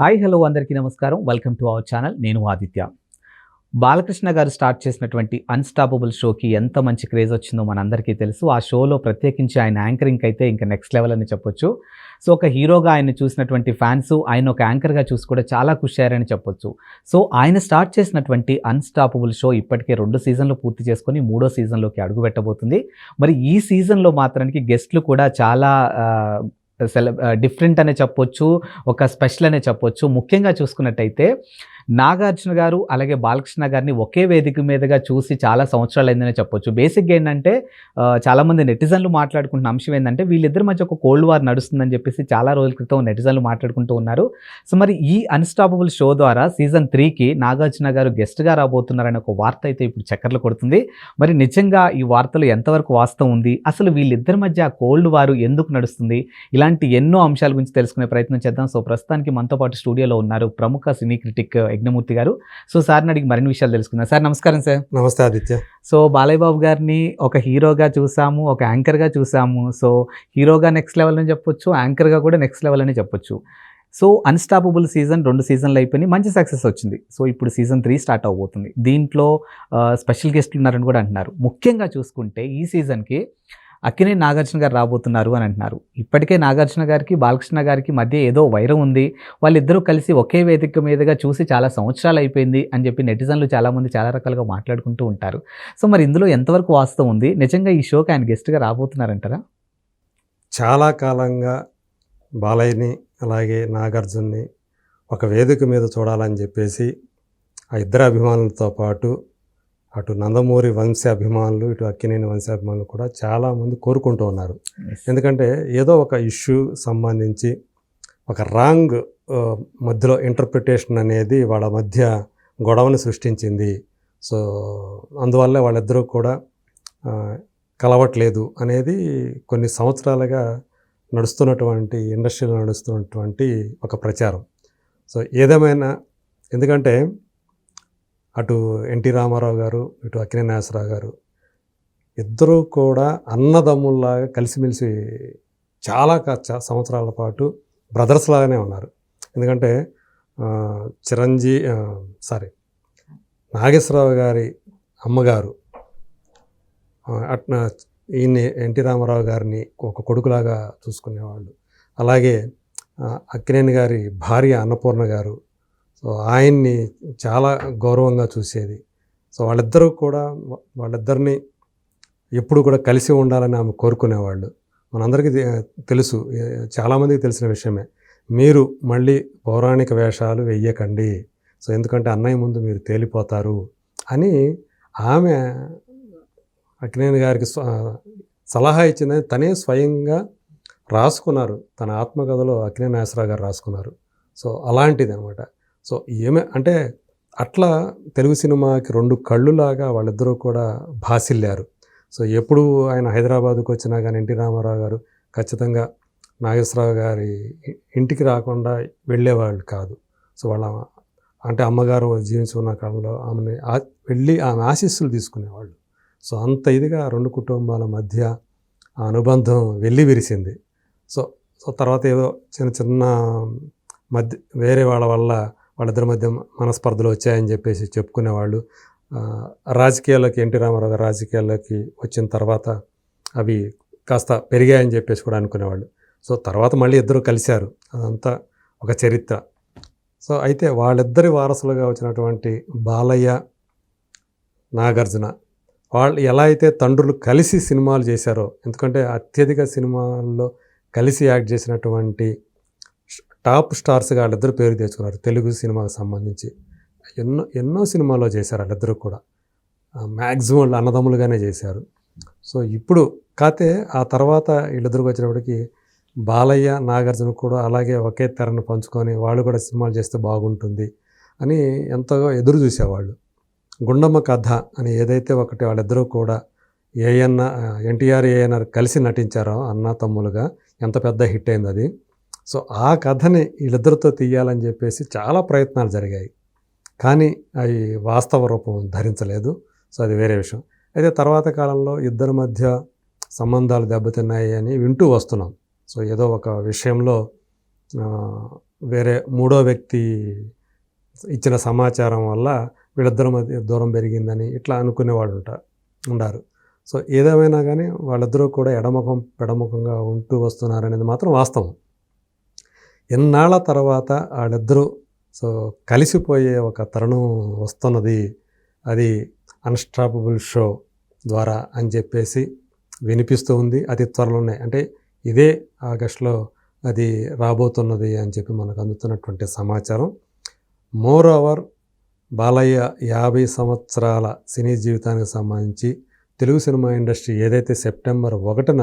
Hi hello అందరికీ నమస్కారం. Welcome to our channel. నేను ఆదిత్య. బాలకృష్ణ గారు స్టార్ట్ చేసినటువంటి అన్స్టాపబుల్ షోకి ఎంత మంచి క్రేజ్ వచ్చిందో మనందరికీ తెలుసు. ఆ షోలో ప్రత్యేకించి ఆయన యాంకరింగ్ అయితే ఇంకా నెక్స్ట్ లెవెల్ అని చెప్పొచ్చు. సో ఒక హీరోగా ఆయన చూసినటువంటి ఫ్యాన్స్ ఆయన ఒక యాంకర్గా చూసి కూడా చాలా ఖుషి అయ్యారని చెప్పొచ్చు. సో ఆయన స్టార్ట్ చేసినటువంటి అన్స్టాపబుల్ షో ఇప్పటికే రెండు సీజన్లు పూర్తి చేసుకొని మూడో సీజన్లోకి అడుగు పెట్టబోతుంది మరి ఈ సీజన్లో మాత్రానికి గెస్ట్లు కూడా చాలా సెల డిఫరెంట్ అనే చెప్పొచ్చు ఒక స్పెషల్ అనే చెప్పొచ్చు. ముఖ్యంగా చూసుకున్నట్టయితే నాగార్జున గారు అలాగే బాలకృష్ణ గారిని ఒకే వేదిక మీదుగా చూసి చాలా సంవత్సరాలు అయిందనే చెప్పొచ్చు బేసిక్గా ఏంటంటే చాలామంది నెటిజన్లు మాట్లాడుకుంటున్న అంశం ఏంటంటే వీళ్ళిద్దరి మధ్య ఒక కోల్డ్ వార్ నడుస్తుందని చెప్పేసి చాలా రోజుల క్రితం నెటిజన్లు మాట్లాడుకుంటూ ఉన్నారు. సో మరి ఈ అన్స్టాపబుల్ షో ద్వారా సీజన్ త్రీకి నాగార్జున గారు గెస్ట్గా రాబోతున్నారనే ఒక వార్త అయితే ఇప్పుడు చక్కర్లు కొడుతుంది. మరి నిజంగా ఈ వార్తలు ఎంతవరకు వాస్తవం ఉంది? అసలు వీళ్ళిద్దరి మధ్య ఆ కోల్డ్ వారు ఎందుకు నడుస్తుంది? ఇలాంటి ఎన్నో అంశాల గురించి తెలుసుకునే ప్రయత్నం చేద్దాం. సో ప్రస్తుతానికి మనతో పాటు స్టూడియోలో ఉన్నారు ప్రముఖ సినీ క్రిటిక్ యజ్ఞమూర్తి గారు. సో సార్ని అడిగి మరిన్ని విషయాలు తెలుసుకుందాం. సార్ నమస్కారం సార్. నమస్తే ఆదిత్య. సో బాలయ్య బాబు గారిని ఒక హీరోగా చూసాము ఒక యాంకర్గా చూసాము. సో హీరోగా నెక్స్ట్ లెవెల్ అని చెప్పొచ్చు యాంకర్గా కూడా నెక్స్ట్ లెవెల్ అని చెప్పొచ్చు. సో అన్స్టాపబుల్ సీజన్ రెండు సీజన్లు అయిపోయి మంచి సక్సెస్ వచ్చింది. సో ఇప్పుడు సీజన్ త్రీ స్టార్ట్ అవబోతుంది. దీంట్లో స్పెషల్ గెస్ట్లు ఉన్నారని కూడా అంటున్నారు. ముఖ్యంగా చూసుకుంటే ఈ సీజన్కి అక్కినే నాగార్జున గారు రాబోతున్నారు అని అంటున్నారు. ఇప్పటికే నాగార్జున గారికి బాలకృష్ణ గారికి మధ్య ఏదో వైరం ఉంది. వాళ్ళిద్దరూ కలిసి ఒకే వేదిక మీదుగా చూసి చాలా సంవత్సరాలు అయిపోయింది అని చెప్పి నెటిజన్లు చాలామంది చాలా రకాలుగా మాట్లాడుకుంటూ ఉంటారు. సో మరి ఇందులో ఎంతవరకు వాస్తవం ఉంది? నిజంగా ఈ షోకి ఆయన గెస్ట్గా రాబోతున్నారంటారా? చాలా కాలంగా బాలయ్యని అలాగే నాగార్జున్ని ఒక వేదిక మీద చూడాలని చెప్పేసి ఆ ఇద్దరు అభిమానులతో పాటు అటు నందమూరి వంశాభిమానులు ఇటు అక్కినేని వంశాభిమానులు కూడా చాలామంది కోరుకుంటూ ఉన్నారు. ఎందుకంటే ఏదో ఒక ఇష్యూ సంబంధించి ఒక రాంగ్ మధ్యలో ఇంటర్ప్రిటేషన్ అనేది వాళ్ళ మధ్య గొడవని సృష్టించింది. సో అందువల్ల వాళ్ళిద్దరూ కూడా కలవట్లేదు అనేది కొన్ని సంవత్సరాలుగా నడుస్తున్నటువంటి ఇండస్ట్రీలో నడుస్తున్నటువంటి ఒక ప్రచారం. సో ఏదేమైనా ఎందుకంటే అటు ఎన్టీ రామారావు గారు ఇటు అక్కినే నాగేశ్వరరావు గారు ఇద్దరూ కూడా అన్నదమ్ముల్లాగా కలిసిమెలిసి చాలా క- సంవత్సరాల పాటు బ్రదర్స్ లాగానే ఉన్నారు. ఎందుకంటే చిరంజీ సారీ నాగేశ్వరరావు గారి అమ్మగారు అట్నా అట్న ఈయన్ని ఎన్టీ రామారావు గారిని ఒక కొడుకులాగా చూసుకునేవాళ్ళు. అలాగే అక్కినేని గారి భార్య అన్నపూర్ణ గారు సో ఆయన్ని చాలా గౌరవంగా చూసేది. సో వాళ్ళిద్దరూ కూడా వాళ్ళిద్దరిని ఎప్పుడు కూడా కలిసి ఉండాలని ఆమె కోరుకునేవాళ్ళు. మనందరికీ తెలుసు చాలామందికి తెలిసిన విషయమే. మీరు మళ్ళీ పౌరాణిక వేషాలు వెయ్యకండి. సో ఎందుకంటే అన్నయ్య ముందు మీరు తేలిపోతారు అని ఆమె అక్కినేని గారికి సలహా ఇచ్చిందని తనే స్వయంగా రాసుకున్నారు. తన ఆత్మకథలో అక్కినేని నాగేశ్వరరావు గారు రాసుకున్నారు. సో అలాంటిది అనమాట సో ఏమే అంటే అట్లా తెలుగు సినిమాకి రెండు కళ్ళులాగా వాళ్ళిద్దరూ కూడా భాసిల్లారు. సో ఎప్పుడు ఆయన హైదరాబాద్కు వచ్చినా కానీ ఎన్టీ రామారావు గారు ఖచ్చితంగా నాగేశ్వరరావు గారి ఇంటికి రాకుండా వెళ్ళేవాళ్ళు కాదు. సో వాళ్ళ అంటే అమ్మగారు జీవించి ఉన్న కాలంలో ఆమెని వెళ్ళి ఆమె ఆశీస్సులు తీసుకునేవాళ్ళు. సో అంత ఇదిగా రెండు కుటుంబాల మధ్య ఆ అనుబంధం వెళ్ళి విరిసింది. సో సో తర్వాత ఏదో చిన్న చిన్న మధ్య వేరే వాళ్ళ వల్ల వాళ్ళిద్దరి మధ్య మనస్పర్ధలు వచ్చాయని చెప్పేసి చెప్పుకునేవాళ్ళు. రాజకీయాల్లోకి ఎన్టీ రామారావు గారు రాజకీయాల్లోకి వచ్చిన తర్వాత అవి కాస్త పెరిగాయని చెప్పేసి కూడా అనుకునేవాళ్ళు. సో తర్వాత మళ్ళీ ఇద్దరు కలిశారు. అదంతా ఒక చరిత్ర. సో అయితే వాళ్ళిద్దరి వారసులుగా వచ్చినటువంటి బాలయ్య నాగార్జున వాళ్ళు ఎలా అయితే తండ్రులు కలిసి సినిమాలు చేశారో ఎందుకంటే అత్యధిక సినిమాల్లో కలిసి యాక్ట్ చేసినటువంటి టాప్ స్టార్స్గా వాళ్ళిద్దరు పేరు తెచ్చుకున్నారు. తెలుగు సినిమాకి సంబంధించి. ఎన్నో ఎన్నో సినిమాల్లో చేశారు వాళ్ళిద్దరూ కూడా. మ్యాక్సిమం వాళ్ళు అన్నదమ్ములుగానే చేశారు. సో ఇప్పుడు కాతే ఆ తర్వాత వీళ్ళిద్దరికి వచ్చినప్పటికి బాలయ్య నాగార్జున కూడా అలాగే ఒకే తెరను పంచుకొని వాళ్ళు కూడా సినిమాలు చేస్తే బాగుంటుంది అని ఎంతగా ఎదురు చూసేవాళ్ళు. గుండమ్మ కథ అని ఏదైతే ఒకటి వాళ్ళిద్దరూ కూడా ఏఎన్ఆర్ ఎన్టీఆర్ ఏఎన్ఆర్ కలిసి నటించారో అన్న తమ్ములుగా ఎంత పెద్ద హిట్ అయింది అది. సో ఆ కథని వీళ్ళిద్దరితో తీయాలని చెప్పేసి చాలా ప్రయత్నాలు జరిగాయి. కానీ అవి వాస్తవ రూపం ధరించలేదు. సో అది వేరే విషయం. అయితే తర్వాత కాలంలో ఇద్దరి మధ్య సంబంధాలు దెబ్బతిన్నాయి అని వింటూ వస్తున్నాం. సో ఏదో ఒక విషయంలో వేరే మూడో వ్యక్తి ఇచ్చిన సమాచారం వల్ల వీళ్ళిద్దరి మధ్య దూరం పెరిగిందని ఇట్లా అనుకునేవాళ్ళు ఉంటారు ఉండారు. సో ఏదేమైనా కానీ వాళ్ళిద్దరూ కూడా ఎడముఖం పెడముఖంగా ఉంటూ వస్తున్నారనేది మాత్రం వాస్తవం. ఎన్నాళ్ళ తర్వాత వాళ్ళిద్దరూ సో కలిసిపోయే ఒక తరుణం వస్తున్నది అది అన్స్టాపబుల్ షో ద్వారా అని చెప్పేసి వినిపిస్తూ ఉంది. అతి త్వరలోనే అంటే ఇదే ఆగస్టులో అది రాబోతున్నది అని చెప్పి మనకు అందుతున్నటువంటి సమాచారం. మోర్ ఓవర్ బాలయ్య యాభై సంవత్సరాల సినీ జీవితానికి సంబంధించి తెలుగు సినిమా ఇండస్ట్రీ ఏదైతే సెప్టెంబర్ ఒకటిన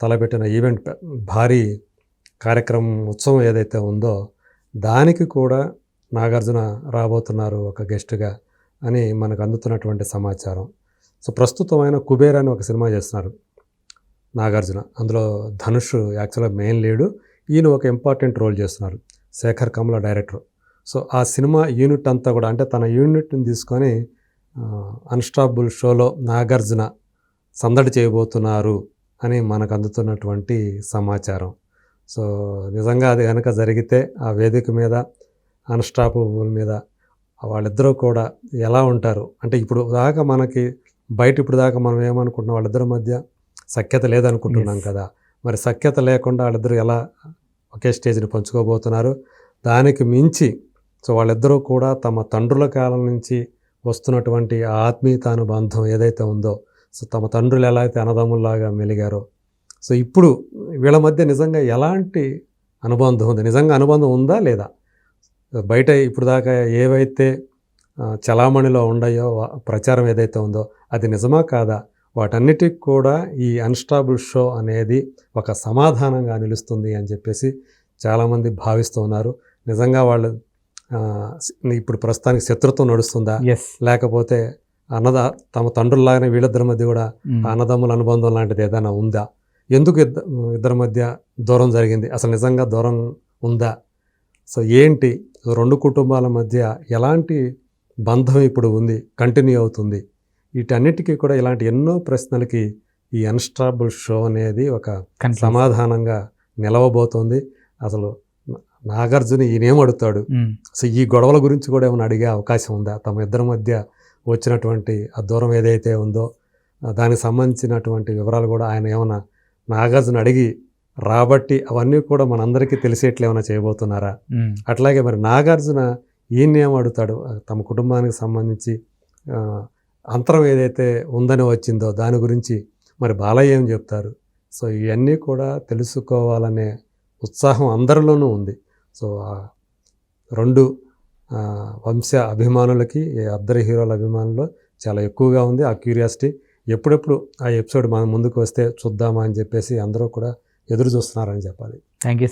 తలపెట్టిన ఈవెంట్ భారీ కార్యక్రమం ఉత్సవం ఏదైతే ఉందో దానికి కూడా నాగార్జున రాబోతున్నారు ఒక గెస్ట్గా అని మనకు అందుతున్నటువంటి సమాచారం. సో ప్రస్తుతం ఆయన కుబేర్ అని ఒక సినిమా చేస్తున్నారు నాగార్జున. అందులో ధనుష్ యాక్చువల్గా మెయిన్ లీడు. ఈయన ఒక ఇంపార్టెంట్ రోల్ చేస్తున్నారు శేఖర్ కమల డైరెక్టర్. సో ఆ సినిమా యూనిట్ అంతా కూడా అంటే తన యూనిట్ని తీసుకొని అన్స్టాపుల్ షోలో నాగార్జున సందడి చేయబోతున్నారు అని మనకు అందుతున్నటువంటి సమాచారం. సో నిజంగా అది కనుక జరిగితే ఆ వేదిక మీద అన్స్టాపబుల్ మీద వాళ్ళిద్దరూ కూడా ఎలా ఉంటారు? అంటే ఇప్పుడు దాకా మనకి బయట ఇప్పుడు దాకా మనం ఏమనుకుంటున్నాం? వాళ్ళిద్దరి మధ్య సఖ్యత లేదనుకుంటున్నాం. కదా. మరి సఖ్యత లేకుండా వాళ్ళిద్దరూ ఎలా ఒకే స్టేజ్ని పంచుకోబోతున్నారు? దానికి మించి సో వాళ్ళిద్దరూ కూడా తమ తండ్రుల కాలం నుంచి వస్తున్నటువంటి ఆత్మీయత అనుబంధం ఏదైతే ఉందో సో తమ తండ్రులు ఎలా అయితే అన్నదమ్ముల్లాగా మెలిగారో సో ఇప్పుడు వీళ్ళ మధ్య నిజంగా ఎలాంటి అనుబంధం ఉంది? నిజంగా అనుబంధం ఉందా లేదా? బయట ఇప్పుడు దాకా ఏవైతే చలామణిలో ఉండయో ప్రచారం ఏదైతే ఉందో అది నిజమా కాదా? వాటన్నిటికి కూడా ఈ అన్స్టాబుల్ షో అనేది ఒక సమాధానంగా నిలుస్తుంది అని చెప్పేసి చాలామంది భావిస్తూ ఉన్నారు. నిజంగా వాళ్ళు ఇప్పుడు ప్రస్తుతానికి శత్రుత్వం నడుస్తుందా? లేకపోతే అన్నద తమ తండ్రుల్లాగానే వీళ్ళిద్దరి మధ్య కూడా అన్నదమ్ముల అనుబంధం లాంటిది ఏదైనా ఉందా? ఎందుకు ఇద్ద ఇద్దరి మధ్య దూరం జరిగింది? అసలు నిజంగా దూరం ఉందా? సో ఏంటి? రెండు కుటుంబాల మధ్య ఎలాంటి బంధం ఇప్పుడు ఉంది? కంటిన్యూ అవుతుంది? వీటన్నిటికీ కూడా ఇలాంటి ఎన్నో ప్రశ్నలకి ఈ అన్స్టాబుల్ షో అనేది ఒక సమాధానంగా నిలవబోతోంది. అసలు నాగార్జున ఈయనేం అడుగుతాడు? సో ఈ గొడవల గురించి కూడా ఏమైనా అడిగే అవకాశం ఉందా? తమ ఇద్దరి మధ్య వచ్చినటువంటి ఆ దూరం ఏదైతే ఉందో దానికి సంబంధించినటువంటి వివరాలు కూడా ఆయన ఏమైనా నాగార్జున అడిగి రాబట్టి అవన్నీ కూడా మనందరికీ తెలిసేట్లు ఏమైనా చేయబోతున్నారా? అట్లాగే మరి నాగార్జున ఈయన ఏం అడుగుతాడు. తమ కుటుంబానికి సంబంధించి అంతరం ఏదైతే ఉందని వచ్చిందో దాని గురించి మరి బాలయ్య ఏం చెప్తారు? సో ఇవన్నీ కూడా తెలుసుకోవాలనే ఉత్సాహం అందరిలోనూ ఉంది. సో రెండు వంశ అభిమానులకి అద్దరి హీరోల అభిమానులు చాలా ఎక్కువగా ఉంది. ఆ క్యూరియాసిటీ ఎప్పుడెప్పుడు ఆ ఎపిసోడ్ మన ముందుకు వస్తే చూద్దామా అని చెప్పేసి అందరూ కూడా ఎదురు చూస్తున్నారని చెప్పాలి. Thank you